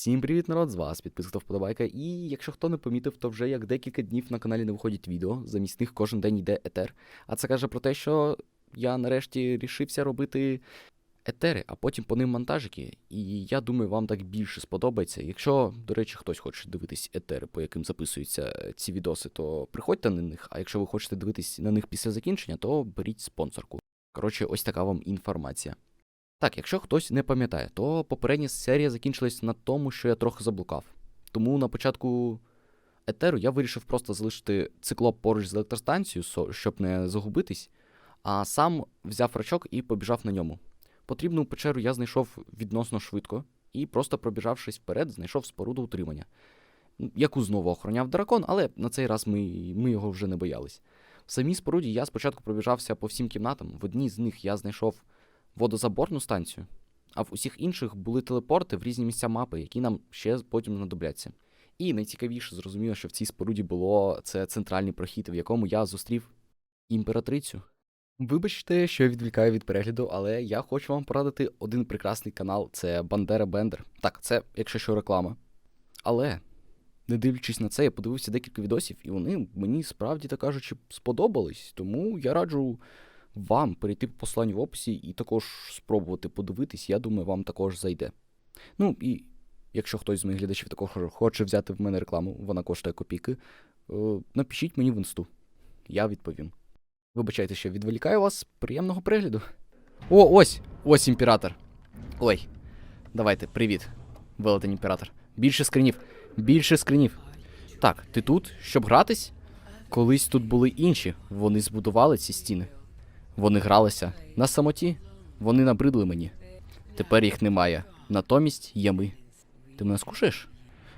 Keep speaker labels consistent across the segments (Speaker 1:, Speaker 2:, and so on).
Speaker 1: Всім привіт, народ! З вас підписка вподобайка. І якщо хто не помітив, то вже як декілька днів на каналі не виходять відео, замість них кожен день йде етер. А це каже про те, що я нарешті рішився робити етери, а потім по ним монтажики. І я думаю, вам так більше сподобається. Якщо, до речі, хтось хоче дивитись етери, по яким записуються ці відоси, то приходьте на них. А якщо ви хочете дивитись на них після закінчення, то беріть спонсорку. Коротше, ось така вам інформація. Так, якщо хтось не пам'ятає, то попередня серія закінчилась на тому, що я трохи заблукав. Тому на початку етеру я вирішив просто залишити циклоп поруч з електростанцією, щоб не загубитись, а сам взяв рачок і побіжав на ньому. Потрібну печеру я знайшов відносно швидко і, просто пробіжавшись вперед, знайшов споруду утримання, яку знову охороняв дракон, але на цей раз ми, ми його вже не боялись. В самій споруді я спочатку пробіжався по всім кімнатам. В одній з них я знайшов водозаборну станцію, а в усіх інших були телепорти в різні місця мапи, які нам ще потім знадобляться. І найцікавіше зрозуміло, що в цій споруді було це центральний прохід, в якому я зустрів імператрицю. Вибачте, що я відвлікаю від перегляду, але я хочу вам порадити один прекрасний канал це Бандера Бендер. Так, це, якщо що, реклама. Але, не дивлячись на це, я подивився декілька відосів, і вони мені справді так кажучи сподобались. Тому я раджу вам перейти по посиланню в описі і також спробувати подивитись, я думаю, вам також зайде. Ну і якщо хтось з моїх глядачів також хоче взяти в мене рекламу, вона коштує копійки, е, напишіть мені в інсту. Я відповім. Вибачайте, що відволікаю вас. Приємного перегляду. О, ось! Ось імператор. Ой. Давайте, привіт, велетень імператор. Більше скринів, більше скринів. Так, ти тут, щоб гратись? Колись тут були інші, вони збудували ці стіни. Вони гралися на самоті, вони набридли мені. Тепер їх немає. Натомість є ми. Ти мене скушаєш?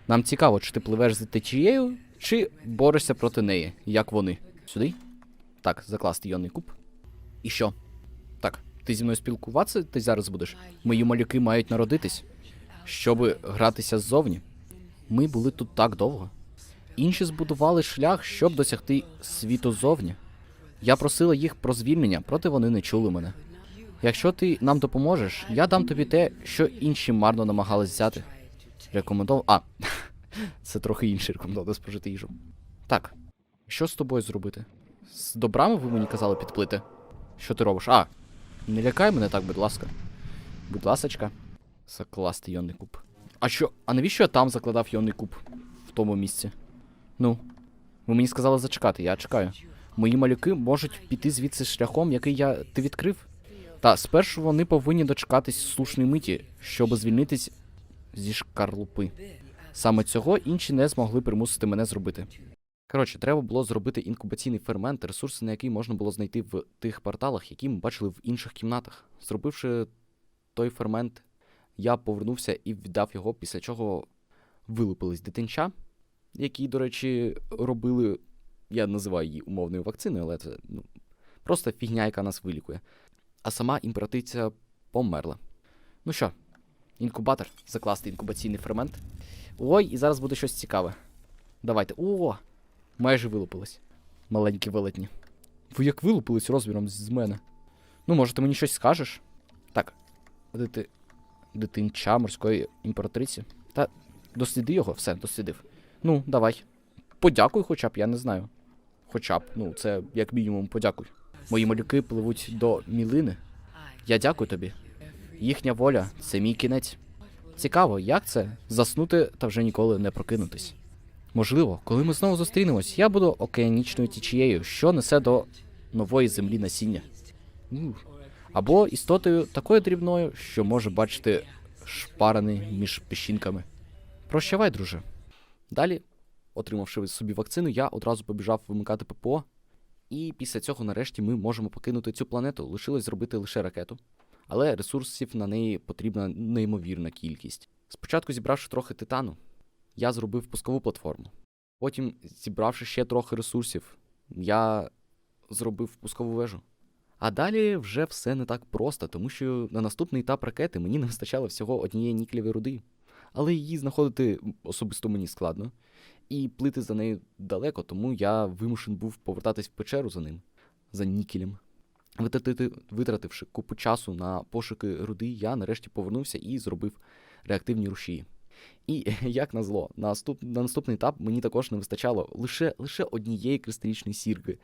Speaker 1: Нам цікаво, чи ти пливеш за течією, чи борешся проти неї, як вони. Сюди? Так, закласти йонний куб. І що? Так, ти зі мною спілкуватися ти зараз будеш? Мої малюки мають народитись. Щоби гратися ззовні. Ми були тут так довго. Інші збудували шлях, щоб досягти світу зовні. Я просила їх про звільнення, проте вони не чули мене. Якщо ти нам допоможеш, я дам тобі те, що інші марно намагались взяти. Рекомендов. А, це трохи інший рекомендовано спожити їжу. Так, що з тобою зробити? З добрами ви мені казали підплити? Що ти робиш? А, не лякай мене так, будь ласка. Будь ласочка. Закласти йонний куб. А що? А навіщо я там закладав йонний куб? В тому місці? Ну, ви мені сказали зачекати, я чекаю. Мої малюки можуть піти звідси шляхом, який я ти відкрив. Та спершу вони повинні дочекатись слушної миті, щоб звільнитись зі шкарлупи. Саме цього інші не змогли примусити мене зробити. Коротше, треба було зробити інкубаційний фермент, ресурси на який можна було знайти в тих порталах, які ми бачили в інших кімнатах. Зробивши той фермент, я повернувся і віддав його, після чого вилупились дитинча, які, до речі, робили я називаю її умовною вакциною, але це ну, просто фігня, яка нас вилікує. А сама імператриця померла. Ну що, інкубатор, закласти інкубаційний фермент. Ой, і зараз буде щось цікаве. Давайте. О! Майже вилупилось. Маленькі велетні. Ви як вилупились розміром з мене? Ну, може, ти мені щось скажеш? Так. Дити... Дитинча морської імператриці. Та досліди його, все, дослідив. Ну, давай. Подякуй, хоча б, я не знаю. Хоча б, ну, це як мінімум подякуй. Мої малюки пливуть до мілини. Я дякую тобі. Їхня воля це мій кінець. Цікаво, як це заснути та вже ніколи не прокинутись. Можливо, коли ми знову зустрінемось, я буду океанічною тічією, що несе до нової землі насіння. Або істотою такою дрібною, що може бачити шпарини між піщинками. Прощавай, друже. Далі отримавши собі вакцину, я одразу побіжав вимикати ППО. І після цього, нарешті, ми можемо покинути цю планету. Лишилось зробити лише ракету. Але ресурсів на неї потрібна неймовірна кількість. Спочатку, зібравши трохи титану, я зробив пускову платформу. Потім, зібравши ще трохи ресурсів, я зробив пускову вежу. А далі вже все не так просто, тому що на наступний етап ракети мені не вистачало всього однієї нікелевої руди. Але її знаходити особисто мені складно і плити за нею далеко, тому я вимушен був повертатись в печеру за ним, за нікелем. Витратити, витративши купу часу на пошуки руди, я нарешті повернувся і зробив реактивні рушії. І як назло, на, наступ, на наступний етап мені також не вистачало лише, лише однієї кристалічної сірки,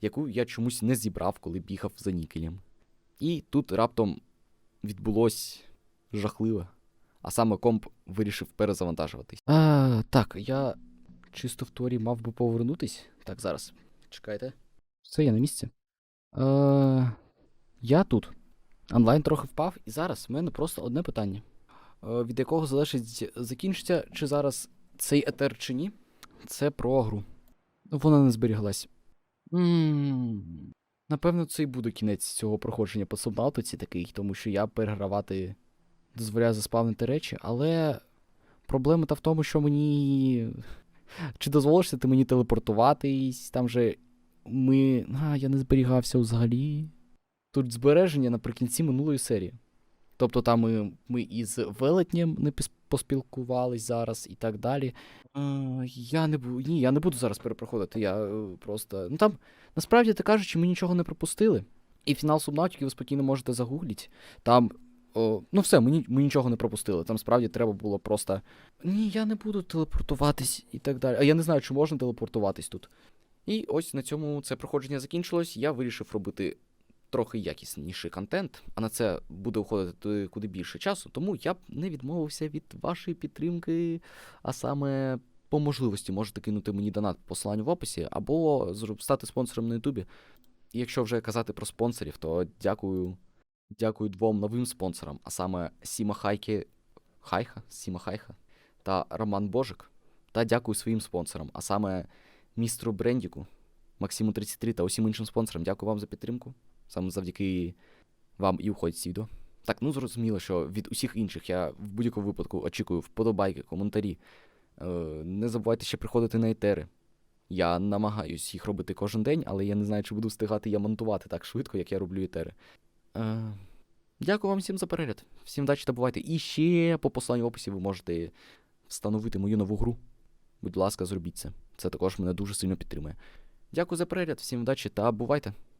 Speaker 1: яку я чомусь не зібрав, коли бігав за нікелем. І тут раптом відбулось жахливе. А саме комп вирішив перезавантажуватись. А, так, я чисто в творі мав би повернутись. Так, зараз. Чекайте. Все, я на місці. Е, я тут. Онлайн трохи впав, і зараз в мене просто одне питання. Е, від якого залежить, закінчиться, чи зараз цей етер чи ні. Це про гру. Вона не зберіглась. Напевно, це і буде кінець цього проходження по Субнатиці такий, тому що я перегравати дозволяю заспавнити речі, але проблема та в тому, що мені. Чи дозволиш ти мені телепортуватись? Там же ми. А, я не зберігався взагалі. Тут збереження наприкінці минулої серії. Тобто там ми, ми із велетнем не поспілкувались зараз і так далі. Е, я не бу... Ні, я не буду зараз перепроходити. Я е, просто. Ну там, насправді ти кажучи, ми нічого не пропустили. І фінал Субнатики ви спокійно можете загуглити. Там. О, ну все, ми, ми нічого не пропустили. Там справді треба було просто. Ні, я не буду телепортуватись і так далі. А я не знаю, чи можна телепортуватись тут. І ось на цьому це проходження закінчилось. Я вирішив робити трохи якісніший контент, а на це буде уходити куди більше часу, тому я б не відмовився від вашої підтримки, а саме по можливості можете кинути мені донат по посиланню в описі, або стати спонсором на Ютубі. І якщо вже казати про спонсорів, то дякую, дякую двом новим спонсорам, а саме Сіма Хайки Хайха, Сіма Хайха та Роман Божик. Та дякую своїм спонсорам, а саме містру Брендіку, Максиму 33 та усім іншим спонсорам. Дякую вам за підтримку. Саме завдяки вам і уходить ці відео. Так, ну зрозуміло, що від усіх інших я в будь-якому випадку очікую вподобайки, коментарі. Е, не забувайте ще приходити на етери. Я намагаюсь їх робити кожен день, але я не знаю, чи буду встигати я монтувати так швидко, як я роблю етери. Е, дякую вам всім за перегляд. Всім вдачі та бувайте. І ще по посиланню в описі ви можете встановити мою нову гру. Будь ласка, зробіть це. Це також мене дуже сильно підтримує. Дякую за перегляд, всім вдачі та бувайте!